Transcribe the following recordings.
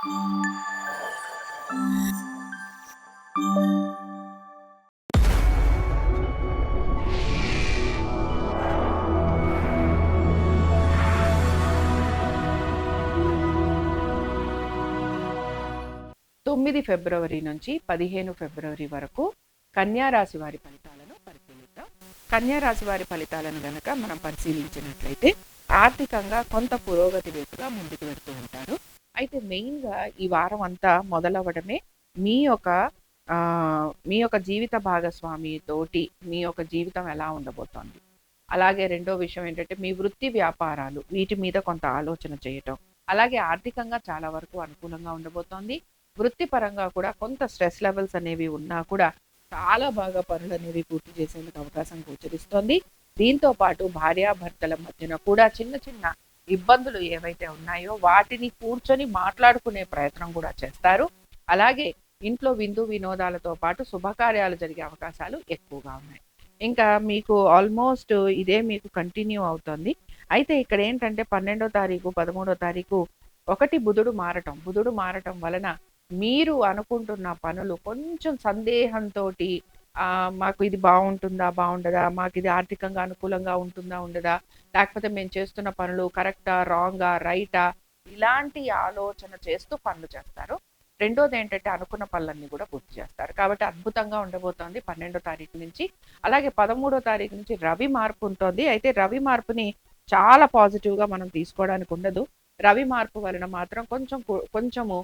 తొమ్మిది ఫిబ్రవరి నుంచి పదిహేను ఫిబ్రవరి వరకు కన్యారాశి వారి ఫలితాలను పరిశీలిద్దాం. కన్యారాశి వారి ఫలితాలను గనక మనం పరిశీలించినట్లయితే ఆర్థికంగా కొంత పురోగతి వైపుగా ముందుకు వెళ్తూ ఉంటారు. అయితే మెయిన్గా ఈ వారం అంతా మొదలవ్వడమే మీ యొక్క మీ యొక్క జీవిత భాగస్వామి తోటి మీ యొక్క జీవితం ఎలా ఉండబోతోంది. అలాగే రెండో విషయం ఏంటంటే మీ వృత్తి వ్యాపారాలు వీటి మీద కొంత ఆలోచన చేయటం. అలాగే ఆర్థికంగా చాలా వరకు అనుకూలంగా ఉండబోతోంది. వృత్తిపరంగా కూడా కొంత స్ట్రెస్ లెవెల్స్ అనేవి ఉన్నా కూడా చాలా బాగా పనులు అనేవి పూర్తి చేసేందుకు అవకాశం గోచరిస్తోంది. దీంతో పాటు భార్యాభర్తల మధ్యన కూడా చిన్న చిన్న ఇబ్బందులు ఏవైతే ఉన్నాయో వాటిని కూర్చొని మాట్లాడుకునే ప్రయత్నం కూడా చేస్తారు. అలాగే ఇంట్లో విందు వినోదాలతో పాటు శుభకార్యాలు జరిగే అవకాశాలు ఎక్కువగా ఉన్నాయి. ఇంకా మీకు ఆల్మోస్ట్ ఇదే మీకు కంటిన్యూ అవుతుంది. అయితే ఇక్కడ ఏంటంటే పన్నెండో తారీఖు పదమూడో తారీఖు ఒకటి బుధుడు మారటం. బుధుడు మారటం వలన మీరు అనుకుంటున్న పనులు కొంచెం సందేహంతో మాకు ఇది బాగుంటుందా బాగుండదా మాకు ఇది ఆర్థికంగా అనుకూలంగా ఉంటుందా ఉండదా? లేకపోతే మేము చేస్తున్న పనులు కరెక్టా రాంగా రైటా? ఇలాంటి ఆలోచన చేస్తూ పనులు చేస్తారు. రెండోది ఏంటంటే అనుకున్న పనులన్నీ కూడా పూర్తి చేస్తారు. కాబట్టి అద్భుతంగా ఉండబోతోంది పన్నెండో తారీఖు నుంచి. అలాగే పదమూడో తారీఖు నుంచి రవి మార్పు ఉంటుంది. అయితే రవి మార్పుని చాలా పాజిటివ్గా మనం తీసుకోవడానికి ఉండదు. రవి మార్పు వలన మాత్రం కొంచెం కొంచెము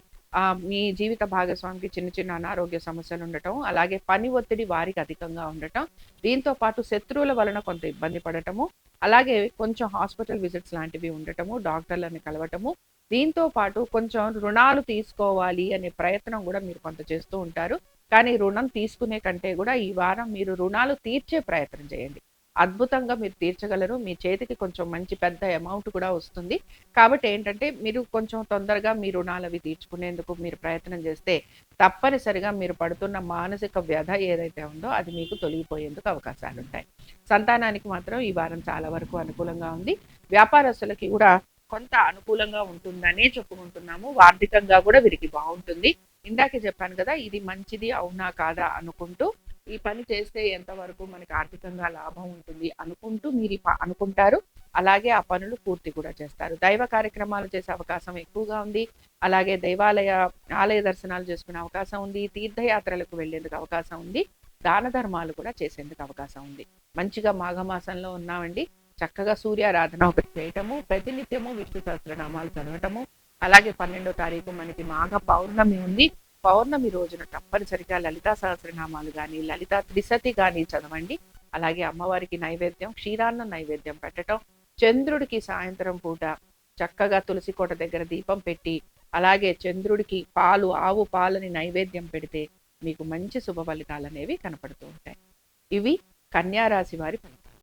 మీ జీవిత భాగస్వామికి చిన్న చిన్న అనారోగ్య సమస్యలు ఉండటం అలాగే పని ఒత్తిడి వారికి అధికంగా ఉండటం దీంతో పాటు శత్రువుల వలన కొంత ఇబ్బంది పడటము అలాగే కొంచెం హాస్పిటల్ విజిట్స్ లాంటివి ఉండటము డాక్టర్లను కలవటము దీంతో పాటు కొంచెం రుణాలు తీసుకోవాలి అనే ప్రయత్నం కూడా మీరు కొంత చేస్తూ ఉంటారు. కానీ రుణం తీసుకునే కంటే కూడా ఈ వారం మీరు రుణాలు తీర్చే ప్రయత్నం చేయండి. అద్భుతంగా మీరు తీర్చగలరు. మీ చేతికి కొంచెం మంచి పెద్ద అమౌంట్ కూడా వస్తుంది. కాబట్టి ఏంటంటే మీరు కొంచెం తొందరగా మీ రుణాలు అవి తీర్చుకునేందుకు మీరు ప్రయత్నం చేస్తే తప్పనిసరిగా మీరు పడుతున్న మానసిక వ్యధ ఏదైతే ఉందో అది మీకు తొలగిపోయేందుకు అవకాశాలు ఉంటాయి. సంతానానికి మాత్రం ఈ వారం చాలా వరకు అనుకూలంగా ఉంది. వ్యాపారస్తులకి కూడా కొంత అనుకూలంగా ఉంటుందనే చెప్పుకుంటున్నాము. ఆర్థికంగా కూడా వీరికి బాగుంటుంది. ఇందాకే చెప్పాను కదా ఇది మంచిది అవునా కాదా అనుకుంటూ ఈ పని చేస్తే ఎంతవరకు మనకి ఆర్థికంగా లాభం ఉంటుంది అనుకుంటూ మీరు ప- అనుకుంటారు. అలాగే ఆ పనులు పూర్తి కూడా చేస్తారు. దైవ కార్యక్రమాలు చేసే అవకాశం ఎక్కువగా ఉంది. అలాగే దైవాలయ ఆలయ దర్శనాలు చేసుకునే అవకాశం ఉంది. తీర్థయాత్రలకు వెళ్ళేందుకు అవకాశం ఉంది. దాన ధర్మాలు కూడా చేసేందుకు అవకాశం ఉంది. మంచిగా మాఘమాసంలో ఉన్నామండి. చక్కగా సూర్యారాధన ఒకటి చేయటము ప్రతినిత్యము విష్ణు సహస్రనామాలు చదవటము అలాగే పన్నెండో తారీఖు మనకి మాఘ పౌర్ణమి ఉంది. పౌర్ణమి రోజున తప్పనిసరిగా లలితా సహస్రనామాలు కానీ లలిత త్రిసతి కానీ చదవండి. అలాగే అమ్మవారికి నైవేద్యం క్షీరాన్న నైవేద్యం పెట్టటం చంద్రుడికి సాయంత్రం పూట చక్కగా తులసి కోట దగ్గర దీపం పెట్టి అలాగే చంద్రుడికి పాలు ఆవు పాలని నైవేద్యం పెడితే మీకు మంచి శుభ ఫలితాలు అనేవి కనపడుతూ ఉంటాయి. ఇవి కన్యారాశి వారి ఫలితాలు.